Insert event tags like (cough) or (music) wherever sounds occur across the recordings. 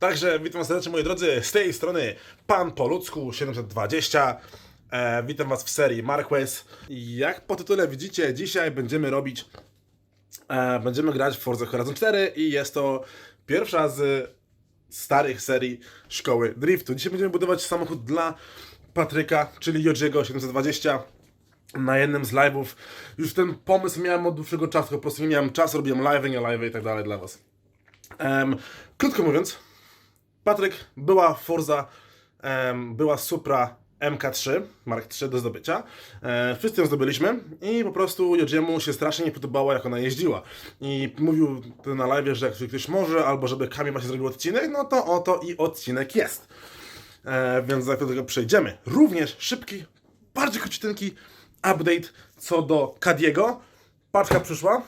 Także witam serdecznie moi drodzy, z tej strony Pan po ludzku 720. E, witam Was w serii Marquez. Jak po tytule widzicie, dzisiaj będziemy robić, e, będziemy grać w Forza Horizon 4 i jest to pierwsza z starych serii Szkoły Driftu. Dzisiaj będziemy budować samochód dla Patryka, czyli Jodziego 720 na jednym z live'ów. Już ten pomysł miałem od dłuższego czasu, po prostu nie miałem czasu, robiłem live'y, nie live'y i tak dalej dla Was. Em, krótko mówiąc, Patryk, była Forza, była Supra MK3, Mark III do zdobycia. E, wszyscy ją zdobyliśmy i po prostu Jodziemu się strasznie nie podobało, jak ona jeździła. I mówił na live, że jak ktoś może, albo żeby Kamil właśnie zrobił odcinek, no to oto i odcinek jest. E, więc za chwilę do tego przejdziemy. Również szybki, bardziej króciutki update co do Kadiego. Paczka przyszła.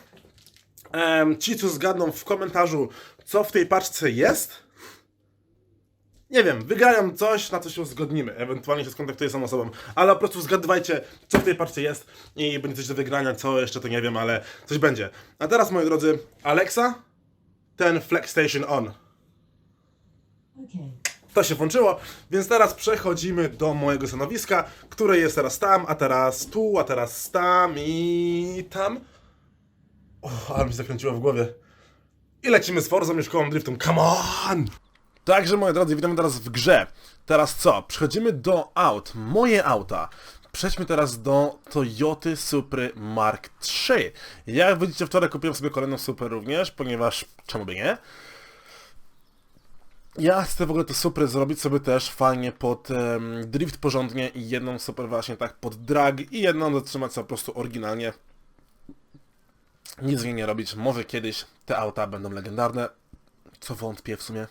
Em, ci, co zgadną w komentarzu, co w tej paczce jest, nie wiem, wygrają coś, na co się zgodnimy. Ewentualnie się skontaktuję z tą osobą. Ale po prostu zgadywajcie, co w tej paczce jest i będzie coś do wygrania, co jeszcze to nie wiem, ale coś będzie. A teraz, moi drodzy, Alexa, ten Flex Station on. Okay. To się włączyło, więc teraz przechodzimy do mojego stanowiska, które jest teraz tam, a teraz tu, a teraz tam i tam. O, ale mi się zakręciło w głowie. I lecimy z Forzą i szkołą driftu. Come on! Także, moi drodzy, witamy teraz w grze. Teraz co? Przechodzimy do aut. Moje auta. Przejdźmy teraz do Toyoty Supry Mark III. Jak widzicie, wczoraj kupiłem sobie kolejną Super również, ponieważ czemu by nie? Ja chcę w ogóle te supry zrobić sobie też fajnie pod em, drift porządnie i jedną super właśnie tak pod drag i jedną zatrzymać sobie po prostu oryginalnie. Nic z niej nie robić. Może kiedyś te auta będą legendarne, co wątpię w sumie.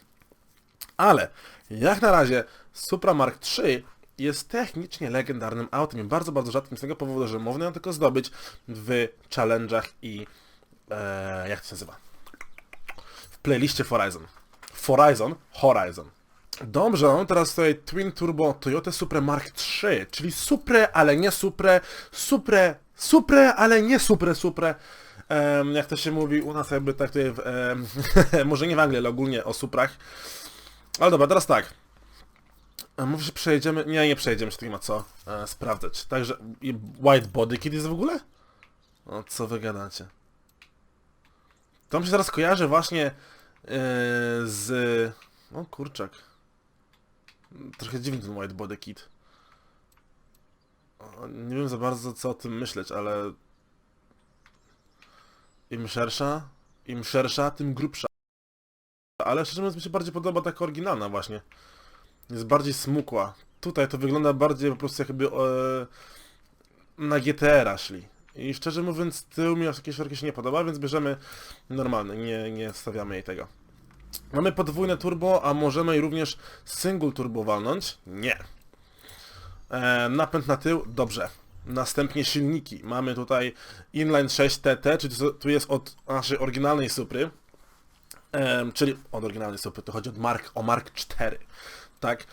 Ale jak na razie Supra Mark III jest technicznie legendarnym autem bardzo, bardzo rzadkim z tego powodu, że można ją tylko zdobyć w challenge'ach i e, jak to się nazywa? W playliście Horizon. Horizon, Horizon. Dobrze, mam teraz tutaj Twin Turbo Toyota Supra Mark III, czyli Supre, ale nie Supre, Supre, Supre, ale nie Supre, Supre. Em, jak to się mówi u nas jakby tak tutaj, w, em, (laughs) może nie w Anglii, ale ogólnie o Suprach. Ale dobra, teraz tak. E, Mówię, że przejedziemy, nie, nie przejedziemy się, to nie ma co e, sprawdzać. Także, white body kit jest w ogóle? O, co wy gadacie? To mi się teraz kojarzy właśnie e, z... O kurczak. Trochę dziwny ten white body kit. O, Nie wiem za bardzo co o tym myśleć, ale... Im szersza, im szersza, tym grubsza. Ale szczerze mówiąc mi się bardziej podoba taka oryginalna właśnie. Jest bardziej smukła. Tutaj to wygląda bardziej po prostu jakby e, na GTR-a szli. I szczerze mówiąc tył mi jakieś warunki się nie podoba, więc bierzemy normalny, nie, nie stawiamy jej tego. Mamy podwójne turbo, a możemy również single turbo walnąć? Nie. E, napęd na tył? Dobrze. Następnie silniki. Mamy tutaj inline 6 TT, czyli tu jest od naszej oryginalnej Supry. Em, czyli od oryginalnej Supry, to chodzi od Mark, o Mark 4. Tak.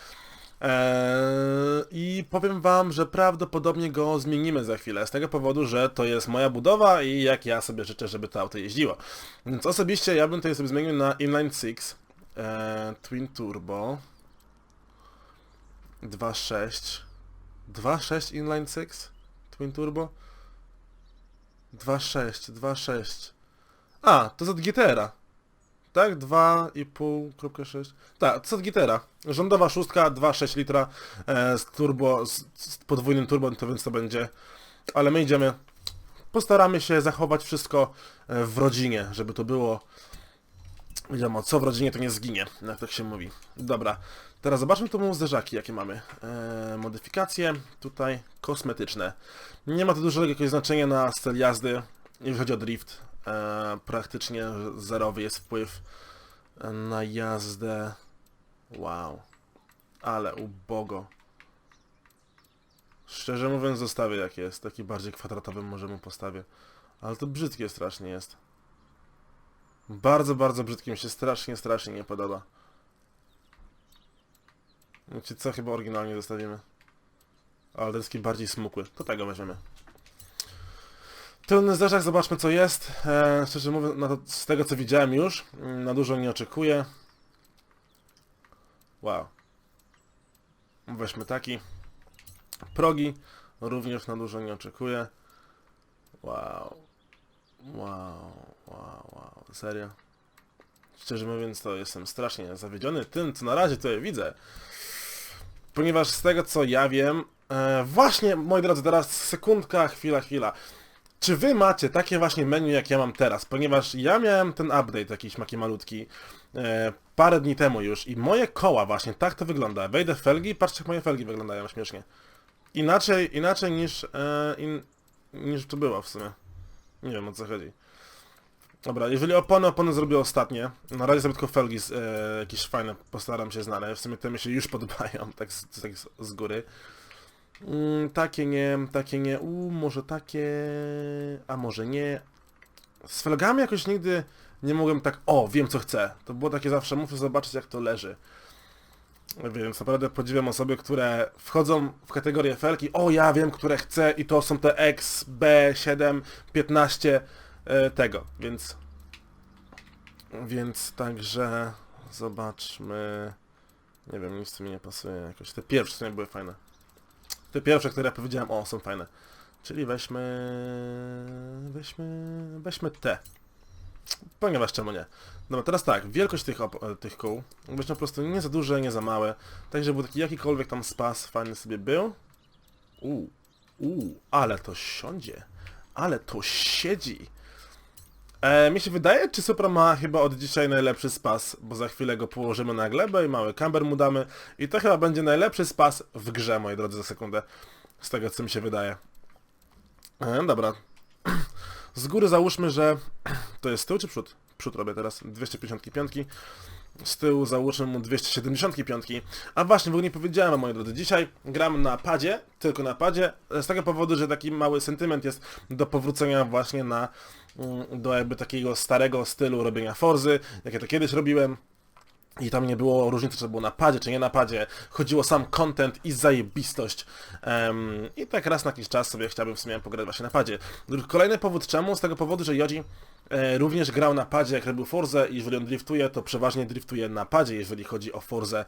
Eee, I powiem wam, że prawdopodobnie go zmienimy za chwilę, z tego powodu, że to jest moja budowa i jak ja sobie życzę, żeby to auto jeździło. Więc osobiście ja bym tutaj sobie zmienił na Inline 6 eee, Twin Turbo 2.6 2.6 Inline 6 Twin Turbo 2.6 2.6 A, to z od GTR-a tak? 2,5.6. Tak, co gitara. Rządowa szóstka, 2,6 litra e, z turbo, z, z podwójnym turbo, to więc to będzie. Ale my idziemy. Postaramy się zachować wszystko e, w rodzinie, żeby to było. Wiadomo, co w rodzinie to nie zginie, jak tak się mówi. Dobra, teraz zobaczmy tu zderzaki, jakie mamy. E, modyfikacje, tutaj kosmetyczne. Nie ma to dużego jakiegoś znaczenia na styl jazdy, jeżeli chodzi o drift. E, praktycznie zerowy jest wpływ na jazdę. Wow. Ale ubogo. Szczerze mówiąc zostawię jak jest. Taki bardziej kwadratowy może mu postawię. Ale to brzydkie strasznie jest. Bardzo, bardzo brzydkie mi się strasznie, strasznie nie podoba. Wiecie co, chyba oryginalnie zostawimy. Ale taki bardziej smukły. To tego weźmiemy. Tylny zderzak, zobaczmy co jest. E, szczerze mówiąc, to, z tego co widziałem już, mm, na dużo nie oczekuję. Wow. Weźmy taki. Progi również na dużo nie oczekuję. Wow. Wow, wow, wow. Serio? Szczerze mówiąc, to jestem strasznie zawiedziony tym, co na razie tutaj widzę. Ponieważ z tego, co ja wiem... E, właśnie, moi drodzy, teraz sekundka, chwila, chwila. Czy wy macie takie właśnie menu, jak ja mam teraz? Ponieważ ja miałem ten update jakiś taki malutki e, parę dni temu już i moje koła właśnie tak to wygląda. Wejdę w felgi, patrzcie jak moje felgi wyglądają śmiesznie. Inaczej, inaczej niż, e, in, niż to było w sumie. Nie wiem o co chodzi. Dobra, jeżeli opony, opony zrobię ostatnie. Na razie sobie tylko felgi e, jakieś fajne postaram się znaleźć. W sumie te mi się już (laughs) podobają, tak z, tak z góry. Mm, takie nie, takie nie, u może takie, a może nie. Z felgami jakoś nigdy nie mogłem tak, o, wiem co chcę. To było takie zawsze, muszę zobaczyć jak to leży. Więc naprawdę podziwiam osoby, które wchodzą w kategorię felki, o ja wiem, które chcę i to są te X, B, 7, 15 e, tego, więc... Więc także zobaczmy... Nie wiem, nic tu mi nie pasuje jakoś. Te pierwsze sumie były fajne. Te pierwsze, które powiedziałem, o, są fajne. Czyli weźmy... Weźmy... Weźmy te. Ponieważ czemu nie? Dobra, teraz tak, wielkość tych, e, tych kół. Weźmy po prostu nie za duże, nie za małe. Tak, żeby taki jakikolwiek tam spas fajny sobie był. Uuu, uuu, ale to siądzie. Ale to siedzi. E, mi się wydaje, czy Supra ma chyba od dzisiaj najlepszy spas, bo za chwilę go położymy na glebę i mały camber mu damy. I to chyba będzie najlepszy spas w grze, moi drodzy, za sekundę. Z tego, co mi się wydaje. E, dobra. (clears throat) Z góry załóżmy, że (clears throat) to jest tył czy przód? Przód robię teraz, 255. Z tyłu załóżmy mu 275. A właśnie, w ogóle nie powiedziałem, moi drodzy, dzisiaj gram na padzie, tylko na padzie, z tego powodu, że taki mały sentyment jest do powrócenia właśnie na, do jakby takiego starego stylu robienia Forzy, jak ja to kiedyś robiłem. I tam nie było różnicy, czy to było na padzie, czy nie na padzie. Chodziło sam content i zajebistość. Em, I tak raz na jakiś czas sobie chciałbym w sumie pograć właśnie na padzie. Kolejny powód czemu? Z tego powodu, że Jodzi e, również grał na padzie, jak robił Forzę i jeżeli on driftuje, to przeważnie driftuje na padzie, jeżeli chodzi o Forzę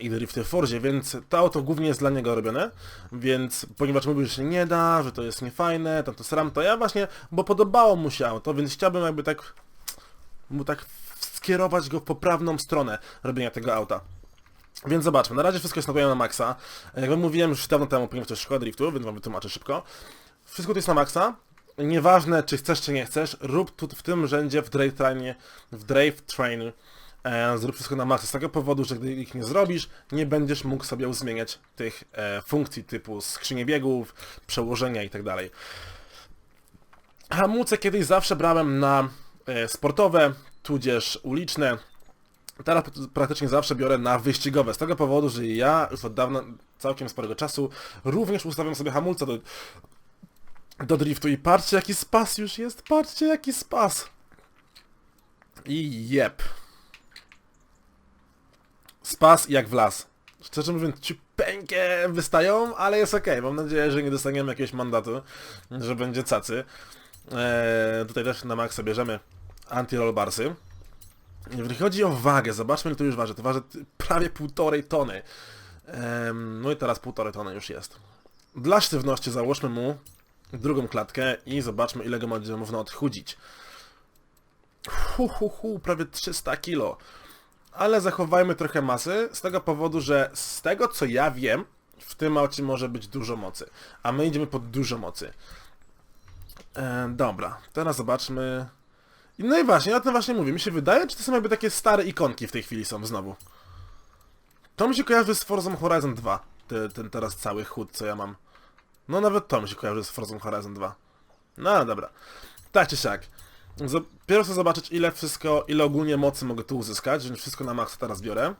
i drifty w Forzie, więc to auto głównie jest dla niego robione, więc ponieważ mówił, że się nie da, że to jest niefajne, tam to sram, to ja właśnie, bo podobało mu się auto, więc chciałbym jakby tak mu tak skierować go w poprawną stronę robienia tego auta. Więc zobaczmy, na razie wszystko jest nastawione na maksa. Jak mówiłem już dawno temu, ponieważ to jest szkoła driftu, więc wam wytłumaczę szybko. Wszystko to jest na maksa. Nieważne, czy chcesz, czy nie chcesz, rób tu w tym rzędzie w drive w drive train, e, zrób wszystko na maksa. Z tego powodu, że gdy ich nie zrobisz, nie będziesz mógł sobie uzmieniać tych e, funkcji typu skrzynie biegów, przełożenia itd. Hamulce kiedyś zawsze brałem na e, sportowe, tudzież uliczne. Teraz praktycznie zawsze biorę na wyścigowe, z tego powodu, że ja już od dawna, całkiem sporego czasu, również ustawiam sobie hamulce do, do driftu i patrzcie jaki spas już jest, patrzcie jaki spas. I jep. Spas jak w las. Szczerze mówiąc, ci pękie wystają, ale jest okej. Mam nadzieję, że nie dostaniemy jakiegoś mandatu, że będzie cacy. Eee, tutaj też na maksa bierzemy anti-roll barsy. Jeżeli chodzi o wagę, zobaczmy ile to już waży. To waży prawie półtorej tony. No i teraz półtorej tony już jest. Dla sztywności załóżmy mu drugą klatkę i zobaczmy ile go będzie można odchudzić. Hu, hu, hu, prawie 300 kilo. Ale zachowajmy trochę masy z tego powodu, że z tego co ja wiem, w tym aucie może być dużo mocy. A my idziemy pod dużo mocy. E, dobra, teraz zobaczmy. No i właśnie, o tym właśnie mówię. Mi się wydaje, czy to są jakby takie stare ikonki w tej chwili są znowu. To mi się kojarzy z Forza Horizon 2. Te, ten teraz cały chód, co ja mam. No nawet to mi się kojarzy z Forza Horizon 2. No dobra. Tak czy siak. Pierwsze chcę zobaczyć ile wszystko, ile ogólnie mocy mogę tu uzyskać, więc wszystko na maksa teraz biorę.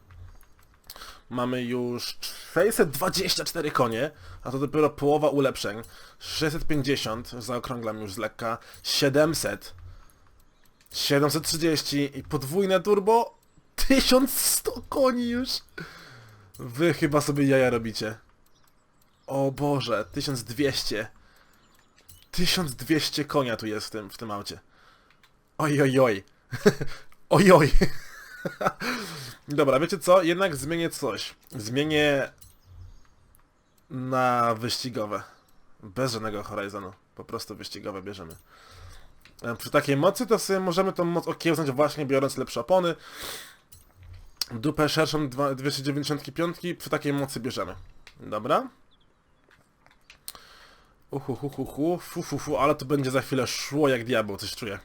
Mamy już 624 konie, a to dopiero połowa ulepszeń. 650, zaokrąglam już z lekka. 700. 730 i podwójne turbo 1100 koni już. Wy chyba sobie jaja robicie. O Boże, 1200. 1200 konia tu jest w tym, w tym aucie. Oj, oj, oj. (laughs) oj, oj. (laughs) Dobra, wiecie co? Jednak zmienię coś. Zmienię na wyścigowe. Bez żadnego Horizonu. Po prostu wyścigowe bierzemy. E, Przy takiej mocy to sobie możemy tą moc okiełznać właśnie biorąc lepsze opony. Dupę szerszą dwa- 295 przy takiej mocy bierzemy. Dobra? Uhuhuhuhu, fu, fu, fu, ale to będzie za chwilę szło jak diabeł, coś czuję.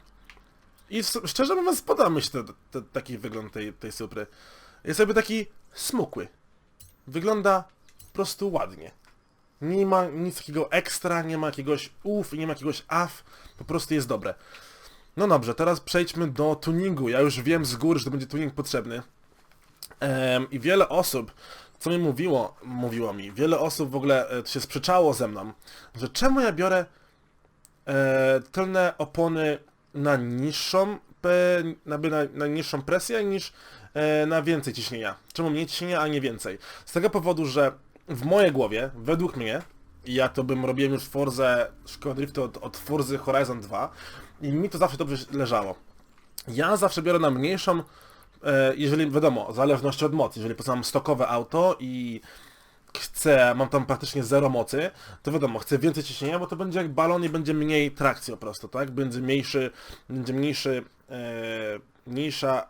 I szczerze mówiąc podoba mi się te, te, taki wygląd tej, tej supry. Jest jakby taki smukły. Wygląda po prostu ładnie. Nie ma nic takiego ekstra, nie ma jakiegoś uf, nie ma jakiegoś af, po prostu jest dobre. No dobrze, teraz przejdźmy do tuningu. Ja już wiem z góry, że to będzie tuning potrzebny. I wiele osób, co mi mówiło, mówiło mi, wiele osób w ogóle e, się sprzeczało ze mną, że czemu ja biorę e, tylne opony na niższą, na, na, na niższą presję niż e, na więcej ciśnienia. Czemu mniej ciśnienia, a nie więcej? Z tego powodu, że w mojej głowie, według mnie, ja to bym robił już Forze Szkoła Driftu od, od Forzy Horizon 2 i mi to zawsze dobrze leżało. Ja zawsze biorę na mniejszą, e, jeżeli wiadomo, w zależności od mocy, jeżeli poznam stokowe auto i chcę, mam tam praktycznie zero mocy, to wiadomo, chcę więcej ciśnienia, bo to będzie jak balon i będzie mniej trakcji po prostu, tak? Będzie mniejszy, będzie mniejszy, e, mniejsza,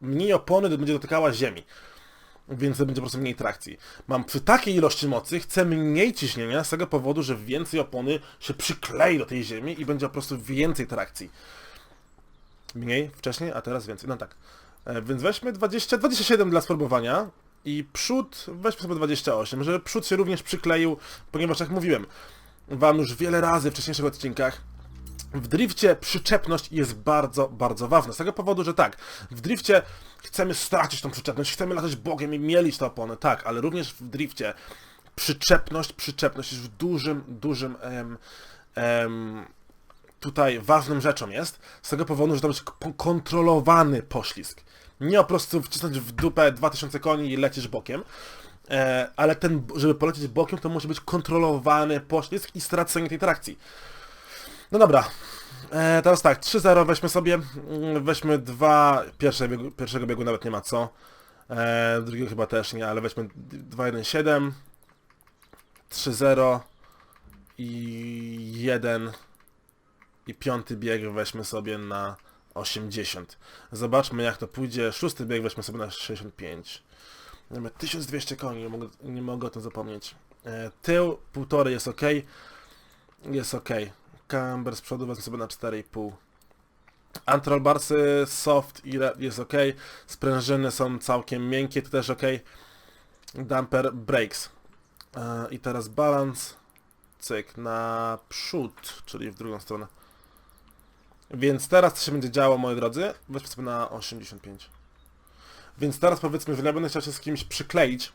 mniej opony będzie dotykała ziemi. Więc będzie po prostu mniej trakcji. Mam przy takiej ilości mocy, chcę mniej ciśnienia z tego powodu, że więcej opony się przyklei do tej ziemi i będzie po prostu więcej trakcji. Mniej wcześniej, a teraz więcej. No tak. E, Więc weźmy 20, 27 dla spróbowania i przód weźmy sobie 28, żeby przód się również przykleił, ponieważ jak mówiłem wam już wiele razy w wcześniejszych odcinkach, w drifcie przyczepność jest bardzo, bardzo ważna. Z tego powodu, że tak, w drifcie chcemy stracić tą przyczepność, chcemy latać bogiem i mielić te opony, tak, ale również w drifcie przyczepność, przyczepność jest dużym, dużym em, em, tutaj ważną rzeczą jest, z tego powodu, że to k- kontrolowany poślizg. Nie po prostu wcisnąć w dupę 2000 koni i lecisz bokiem, e, ale ten, żeby polecieć bokiem, to musi być kontrolowany poślizg i stracenie tej trakcji. No dobra, e, teraz tak, 3-0 weźmy sobie, mm, weźmy dwa, pierwsze biegu, pierwszego biegu nawet nie ma co, e, drugiego chyba też nie, ale weźmy 2-1-7, 3-0 i 1 i piąty bieg weźmy sobie na 80. Zobaczmy jak to pójdzie. Szósty bieg weźmy sobie na 65. Mamy 1200 koni, nie mogę, nie mogę o tym zapomnieć. E, tył, półtory jest ok. Jest ok. Camber z przodu wezmę sobie na 4,5. Antrolbarsy soft i jest ok. Sprężyny są całkiem miękkie, to też ok. Damper brakes. E, I teraz balans. Cyk, na przód, czyli w drugą stronę. Więc teraz co się będzie działo, moi drodzy? Weźmy sobie na 85. Więc teraz powiedzmy, że ja będę chciał się z kimś przykleić,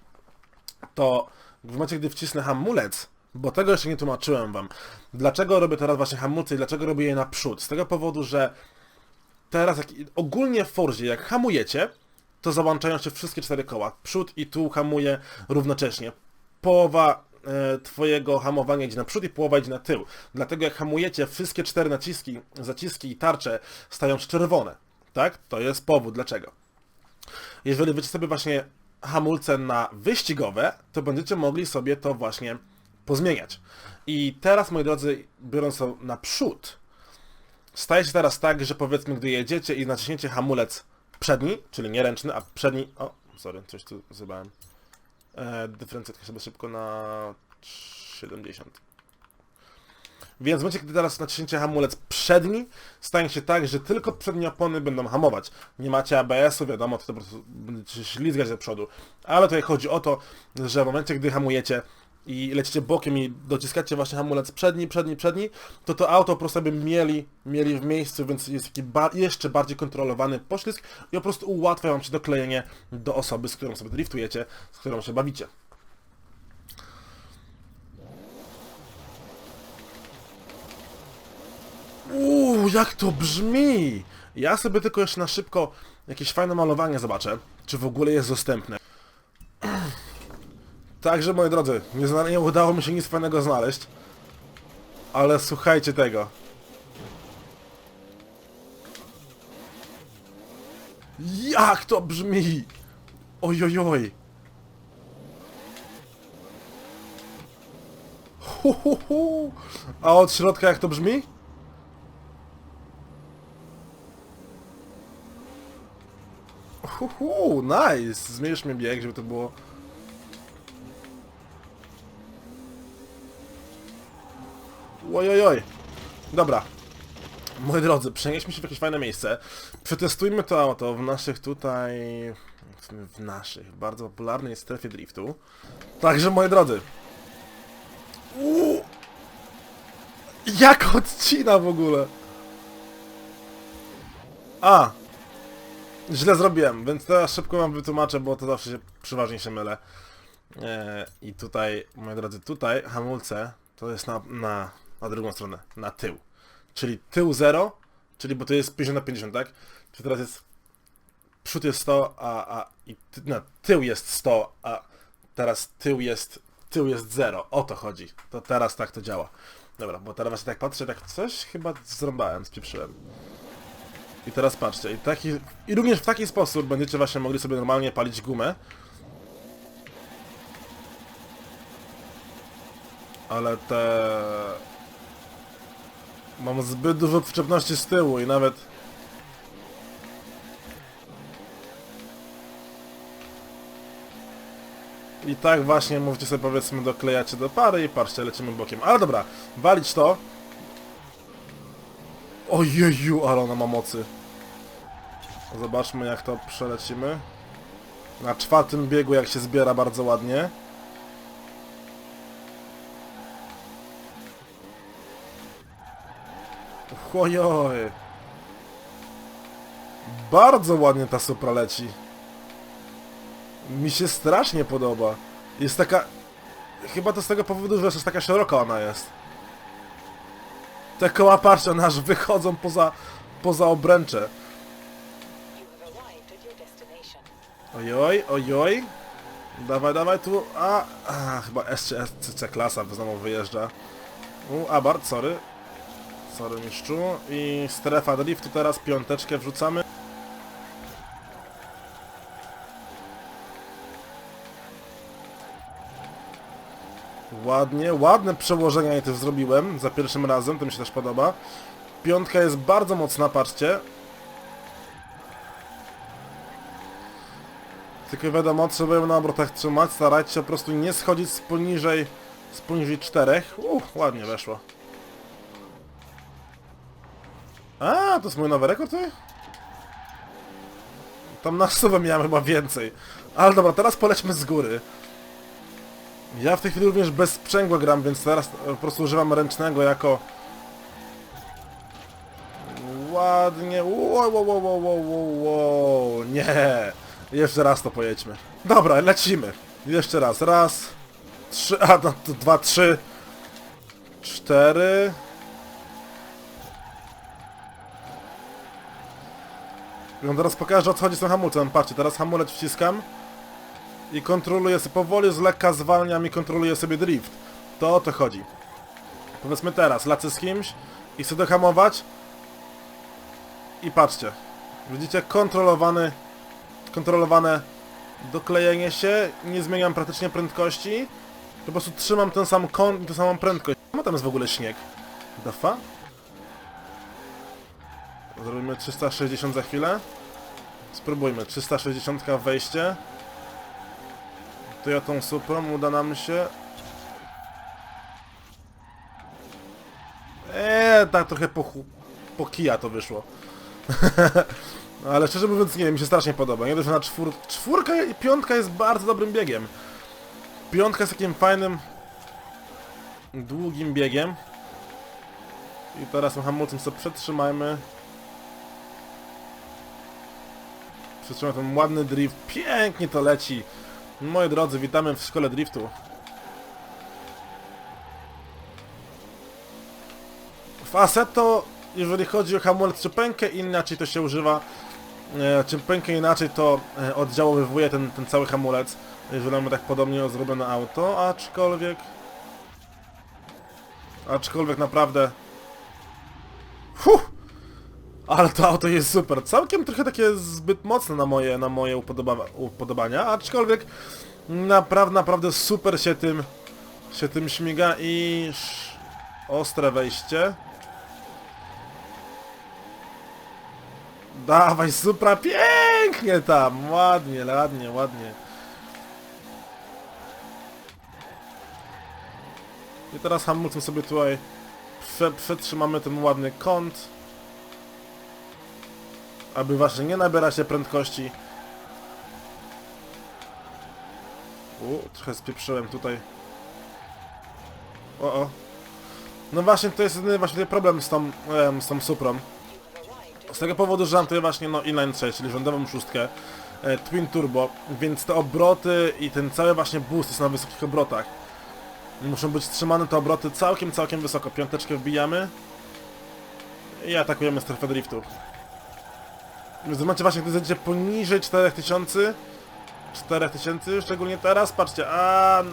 to w momencie, gdy wcisnę hamulec, bo tego jeszcze nie tłumaczyłem wam, dlaczego robię teraz właśnie hamulce i dlaczego robię je naprzód? Z tego powodu, że teraz jak, ogólnie w Forzie, jak hamujecie, to załączają się wszystkie cztery koła. Przód i tył hamuje równocześnie. Połowa twojego hamowania idzie na przód i połowa idzie na tył. Dlatego jak hamujecie, wszystkie cztery naciski, zaciski i tarcze stają się czerwone. Tak? To jest powód dlaczego. Jeżeli wycie sobie właśnie hamulce na wyścigowe, to będziecie mogli sobie to właśnie pozmieniać. I teraz, moi drodzy, biorąc to na przód, staje się teraz tak, że powiedzmy, gdy jedziecie i naciśniecie hamulec przedni, czyli nie ręczny, a przedni... O, sorry, coś tu zjebałem. E, dyferencjatkę sobie szybko na 70. Więc w momencie, gdy teraz naciśniecie hamulec przedni, stanie się tak, że tylko przednie opony będą hamować. Nie macie ABS-u, wiadomo, to po prostu będziecie ślizgać do przodu. Ale tutaj chodzi o to, że w momencie, gdy hamujecie i lecicie bokiem i dociskacie właśnie hamulec przedni, przedni, przedni, to to auto po prostu by mieli, mieli w miejscu, więc jest taki ba jeszcze bardziej kontrolowany poślizg i po prostu ułatwia wam się doklejenie do osoby, z którą sobie driftujecie, z którą się bawicie. Uuu, jak to brzmi! Ja sobie tylko jeszcze na szybko jakieś fajne malowanie zobaczę, czy w ogóle jest dostępne. Także, moi drodzy, nie, zna- nie udało mi się nic fajnego znaleźć, ale słuchajcie tego. Jak to brzmi? Ojojoj. Hu, hu, hu. A od środka jak to brzmi? Hu, hu, nice. Zmierz mi bieg, żeby to było... Ojojoj. Dobra. Moi drodzy, przenieśmy się w jakieś fajne miejsce. Przetestujmy to auto w naszych tutaj... w naszych, bardzo popularnej strefie driftu. Także, moi drodzy. Uuu. Jak odcina w ogóle? A! Źle zrobiłem, więc teraz szybko wam wytłumaczę, bo to zawsze się przeważnie się mylę. E, I tutaj, moi drodzy, tutaj hamulce to jest na, na, na drugą stronę, na tył. Czyli tył 0, czyli bo to jest 50 na 50, tak? Czyli teraz jest przód jest 100, a, a i ty, no, tył jest 100, a teraz tył jest tył jest 0. O to chodzi. To teraz tak to działa. Dobra, bo teraz właśnie tak patrzę, tak coś chyba zrąbałem, spieprzyłem. I teraz patrzcie, i, taki, i również w taki sposób będziecie właśnie mogli sobie normalnie palić gumę. Ale te... Mam zbyt dużo przyczepności z tyłu i nawet... I tak właśnie możecie sobie powiedzmy doklejacie do pary i patrzcie, lecimy bokiem. Ale dobra, walić to. Ojeju, ale ona ma mocy. Zobaczmy jak to przelecimy. Na czwartym biegu jak się zbiera bardzo ładnie. Ojoj. Bardzo ładnie ta supra leci. Mi się strasznie podoba. Jest taka... Chyba to z tego powodu, że jest taka szeroka ona jest. Te koła, patrzcie, one wychodzą poza, poza obręcze. Ojoj, ojoj. Dawaj, dawaj tu. A, a chyba SC, SCC klasa znowu wyjeżdża. U, Abart, sorry. Sorry mistrzu. I strefa driftu teraz, piąteczkę wrzucamy. Ładnie, ładne przełożenia ja też zrobiłem za pierwszym razem, to mi się też podoba. Piątka jest bardzo mocna, patrzcie. Tylko wiadomo, trzeba ją na obrotach trzymać, starać się po prostu nie schodzić z poniżej, z poniżej czterech. Uff, ładnie weszło. A, to jest mój nowy rekord? Tam na stówę miałem chyba więcej. Ale dobra, teraz polećmy z góry. Ja w tej chwili również bez sprzęgła gram, więc teraz po prostu używam ręcznego jako... Ładnie... Wow, wow, wow, wow, wow, wow. Nie! Jeszcze raz to pojedźmy. Dobra, lecimy. Jeszcze raz. Raz. Trzy... A, no, dwa, trzy. Cztery. I on teraz pokaże o co chodzi z tym hamulcem. Patrzcie, teraz hamulec wciskam i kontroluję sobie powoli, z lekka zwalniam i kontroluję sobie drift. To o to chodzi. Powiedzmy teraz, lecę z kimś i chcę dohamować i patrzcie. Widzicie, kontrolowany, kontrolowane doklejenie się, nie zmieniam praktycznie prędkości, po prostu trzymam ten sam kąt i tę samą prędkość. Ma tam jest w ogóle śnieg. Dafa? Zrobimy 360 za chwilę. Spróbujmy, 360 wejście. To ja tą Suprą uda nam się... Eee, tak trochę po, po kija to wyszło. (laughs) Ale szczerze mówiąc, nie mi się strasznie podoba. Nie dość, na czwór... czwórka i piątka jest bardzo dobrym biegiem. Piątka jest takim fajnym, długim biegiem. I teraz hamulcem sobie przetrzymajmy. Przetrzymaj ten ładny drift. Pięknie to leci. Moi drodzy, witamy w szkole driftu. W Assetto, jeżeli chodzi o hamulec czy pękę, inaczej to się używa. E, pękę inaczej to e, oddziałowywuje ten, ten cały hamulec. Jeżeli mamy tak podobnie zrobione auto, aczkolwiek... Aczkolwiek naprawdę... Huh! Ale to auto jest super. Całkiem trochę takie zbyt mocne na moje, na moje upodoba upodobania, aczkolwiek naprawdę, naprawdę super się tym, się tym śmiga i ostre wejście. Dawaj, supra, pięknie tam, ładnie, ładnie, ładnie. I teraz hamulcem sobie tutaj prze, przetrzymamy ten ładny kąt, aby właśnie nie nabierać się prędkości. U, trochę spieprzyłem tutaj. O, o. No właśnie, to jest jedyny właśnie problem z tą, z tą Suprą. Z tego powodu, że mam tutaj właśnie no inline 6, czyli rządową szóstkę, e, Twin Turbo, więc te obroty i ten cały właśnie boost jest na wysokich obrotach. Muszą być trzymane te obroty całkiem, całkiem wysoko. Piąteczkę wbijamy i atakujemy strefę driftu. Momencie właśnie, gdy zejdziecie poniżej 4000, 4000, szczególnie teraz, patrzcie, a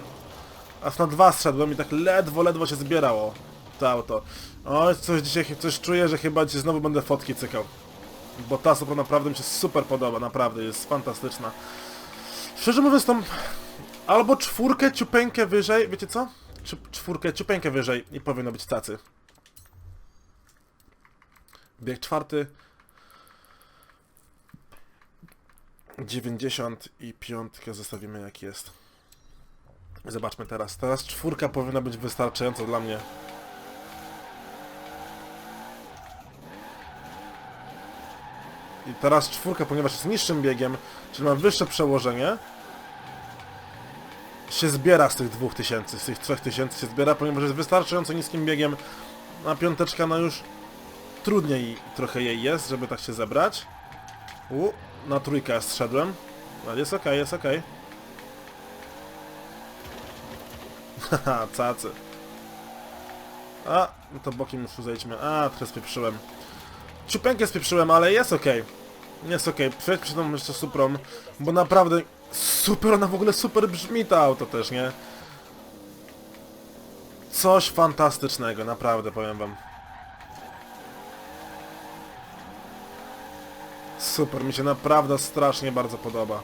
aż na dwa zszedłem i tak ledwo, ledwo się zbierało to auto. Oj, coś dzisiaj, coś czuję, że chyba dzisiaj znowu będę fotki cykał. Bo ta Supra naprawdę mi się super podoba, naprawdę, jest fantastyczna. Szczerze mówiąc, tą albo czwórkę, ciupeńkę wyżej, wiecie co? Czy, czwórkę, ciupeńkę wyżej i powinno być tacy. Bieg czwarty. 90 i piątkę zostawimy jak jest. Zobaczmy teraz. Teraz czwórka powinna być wystarczająca dla mnie. I teraz czwórka, ponieważ jest niższym biegiem, czyli ma wyższe przełożenie, się zbiera z tych 2000, z tych 3000 się zbiera, ponieważ jest wystarczająco niskim biegiem, a piąteczka no już trudniej trochę jej jest, żeby tak się zebrać. Na trójkę zszedłem, ale jest okej, jest okej. Haha, (laughs) cacy. A, no to bokiem już zejdźmy. A, trochę spieprzyłem. Ciupeńkę spieprzyłem, ale jest okej. Jest okej. Przejdźmy się tą jeszcze Suprą, bo naprawdę super, ona w ogóle super brzmi to auto też, nie? Coś fantastycznego, naprawdę powiem wam. Super, mi się naprawdę strasznie bardzo podoba.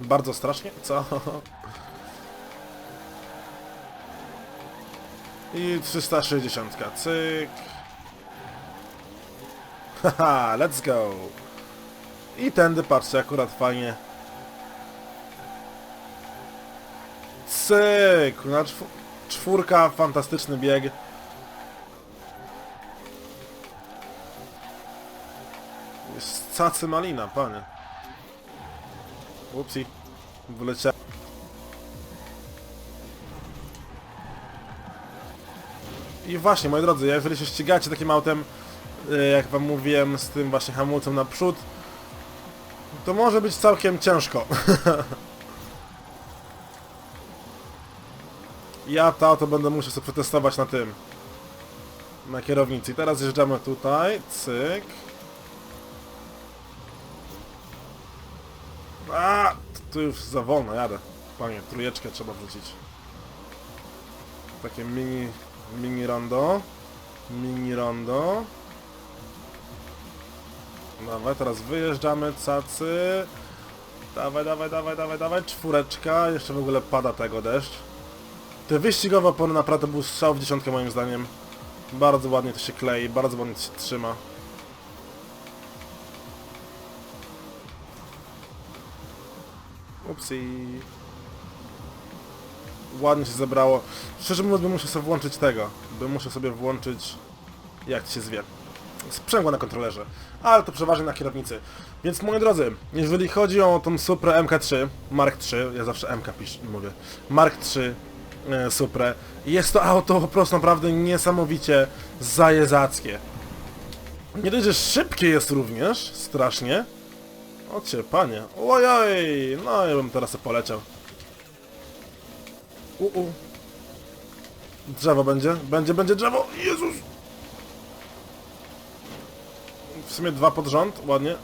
Bardzo strasznie? Co? I 360, cyk. Haha, let's go. I tędy, patrzcie, akurat fajnie. Cyk, na czw czwórka, fantastyczny bieg. Cacy malina, panie. Upsi, wyleciałem. I właśnie, moi drodzy, jeżeli się ścigacie takim autem, y, jak wam mówiłem, z tym właśnie hamulcem naprzód, to może być całkiem ciężko. (laughs) ja to auto będę musiał sobie przetestować na tym. Na kierownicy. I teraz jeżdżamy tutaj, cyk. A, tu już za wolno jadę. Panie, trójeczkę trzeba wrzucić. Takie mini, mini rondo. Mini rondo. Dawaj, teraz wyjeżdżamy, cacy. Dawaj, dawaj, dawaj, dawaj, dawaj, czwóreczka. Jeszcze w ogóle pada tego deszcz. Te wyścigowe opory naprawdę był strzał w dziesiątkę moim zdaniem. Bardzo ładnie to się klei, bardzo ładnie to się trzyma. Upsi. Ładnie się zebrało. Szczerze mówiąc, bym musiał sobie włączyć tego. Bym musiał sobie włączyć... Jak się zwie? Sprzęgło na kontrolerze. Ale to przeważnie na kierownicy. Więc moi drodzy, jeżeli chodzi o tą Supra MK3, Mark III, ja zawsze MK pisz, mówię, Mark III e, Supra, jest to auto po prostu naprawdę niesamowicie zajezackie. Nie dość, że szybkie jest również, strasznie. O cię, panie. Ojoj, no ja bym teraz poleciał. U, u. Drzewo będzie? Będzie, będzie drzewo! Jezus! W sumie dwa pod rząd, ładnie.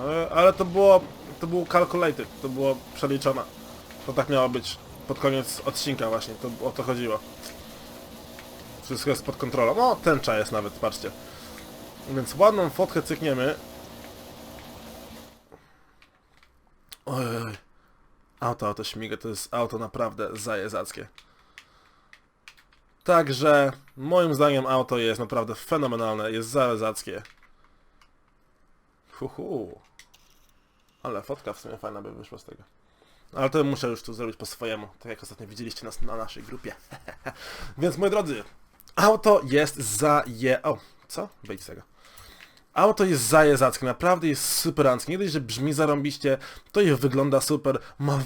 Ale, ale to było, to było calculated, to było przeliczone. To tak miało być pod koniec odcinka właśnie, to o to chodziło. Wszystko jest pod kontrolą. No, tęcza jest nawet, patrzcie. Więc ładną fotkę cykniemy. Oj. Auto, auto śmiga, to jest auto naprawdę zajezackie. Także moim zdaniem auto jest naprawdę fenomenalne, jest zajezackie. Huhu. Ale fotka w sumie fajna by wyszła z tego. Ale to muszę już tu zrobić po swojemu, tak jak ostatnio widzieliście nas na naszej grupie. (laughs) Więc moi drodzy, auto jest zaje... O, co? Wejdź tego. Auto jest zajezackie, naprawdę jest superanckie. Nie dość, że brzmi zarąbiście, to i wygląda super. Ma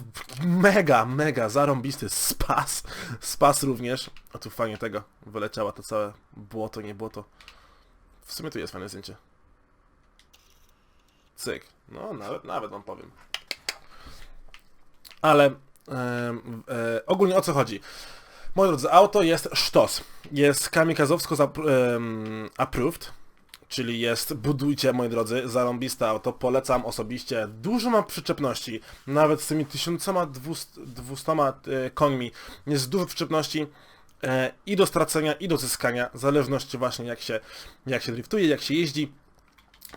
mega, mega zarąbisty spas. Spas również. A tu fajnie tego wyleciała to całe błoto, nie błoto. W sumie tu jest fajne zdjęcie. Cyk. No, nawet, nawet wam powiem. Ale em, e, ogólnie o co chodzi? Moi drodzy, auto jest sztos. Jest kamikazowsko em, approved, czyli jest budujcie, moi drodzy, zarąbiste auto. Polecam osobiście. Dużo ma przyczepności, nawet z tymi 1200 e, końmi. Jest dużo przyczepności e, i do stracenia, i do zyskania, w zależności właśnie jak się, jak się driftuje, jak się jeździ.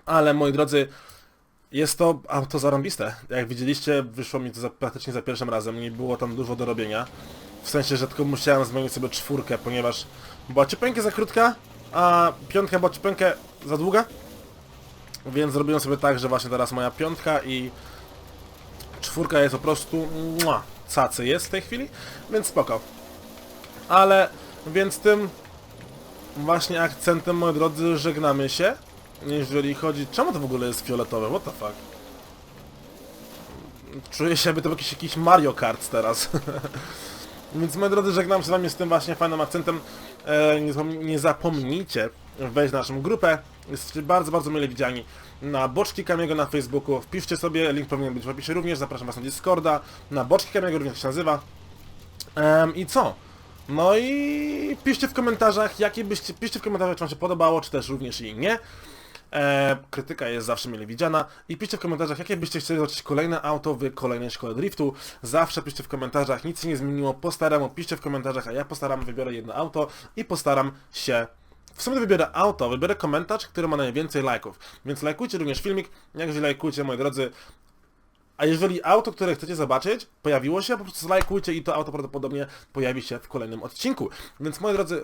Ale moi drodzy, jest to auto zarąbiste. Jak widzieliście, wyszło mi to za, praktycznie za pierwszym razem, nie było tam dużo do robienia. W sensie, że tylko musiałem zmienić sobie czwórkę, ponieważ była ciupeńkę za krótka, a piątka była ciupeńkę za długa. Więc zrobiłem sobie tak, że właśnie teraz moja piątka i czwórka jest po prostu mua, cacy jest w tej chwili, więc spoko. Ale, więc tym właśnie akcentem, moi drodzy, żegnamy się. Jeżeli chodzi... Czemu to w ogóle jest fioletowe? What the fuck? Czuję się, jakby to był jakiś, jakiś Mario Kart teraz. (laughs) Więc moi drodzy, żegnam się z wami z tym właśnie fajnym akcentem. E, nie, zapom- nie zapomnijcie wejść na naszą grupę. Jesteście bardzo, bardzo mile widziani na Boczki Kamiego na Facebooku. Wpiszcie sobie, link powinien być w opisie również. Zapraszam was na Discorda. Na Boczki Kamiego również się nazywa. Em, I co? No i piszcie w komentarzach, jakie byście, piszcie w komentarzach, czy wam się podobało, czy też również i nie. E, krytyka jest zawsze mile widziana. I piszcie w komentarzach, jakie byście chcieli zobaczyć kolejne auto w kolejnej szkole driftu. Zawsze piszcie w komentarzach, nic się nie zmieniło, po staremu piszcie w komentarzach, a ja postaram, wybiorę jedno auto i postaram się... W sumie wybiorę auto, wybiorę komentarz, który ma najwięcej lajków. Więc lajkujcie również filmik, jak już lajkujcie, moi drodzy, a jeżeli auto, które chcecie zobaczyć, pojawiło się, po prostu zlajkujcie i to auto prawdopodobnie pojawi się w kolejnym odcinku. Więc moi drodzy,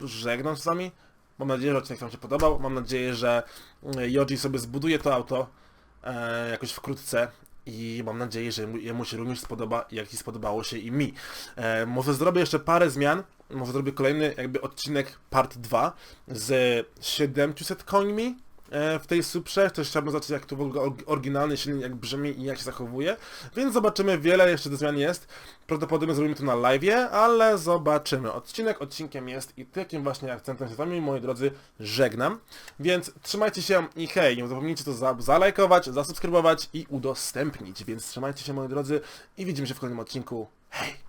żegnam z wami. Mam nadzieję, że odcinek wam się podobał. Mam nadzieję, że e, Yoji sobie zbuduje to auto e, jakoś wkrótce. I mam nadzieję, że mu- jemu się również spodoba, jak i spodobało się i mi. E, może zrobię jeszcze parę zmian. Może zrobię kolejny jakby odcinek part 2 z 700 końmi w tej Suprze. Też chciałbym zobaczyć jak to w ogóle oryginalny silnik jak brzmi i jak się zachowuje. Więc zobaczymy, wiele jeszcze do zmian jest. Prawdopodobnie zrobimy to na live'ie, ale zobaczymy. Odcinek odcinkiem jest i takim właśnie akcentem się z wami, moi drodzy, żegnam. Więc trzymajcie się i hej, nie zapomnijcie to za zalajkować, zasubskrybować i udostępnić. Więc trzymajcie się, moi drodzy, i widzimy się w kolejnym odcinku. Hej!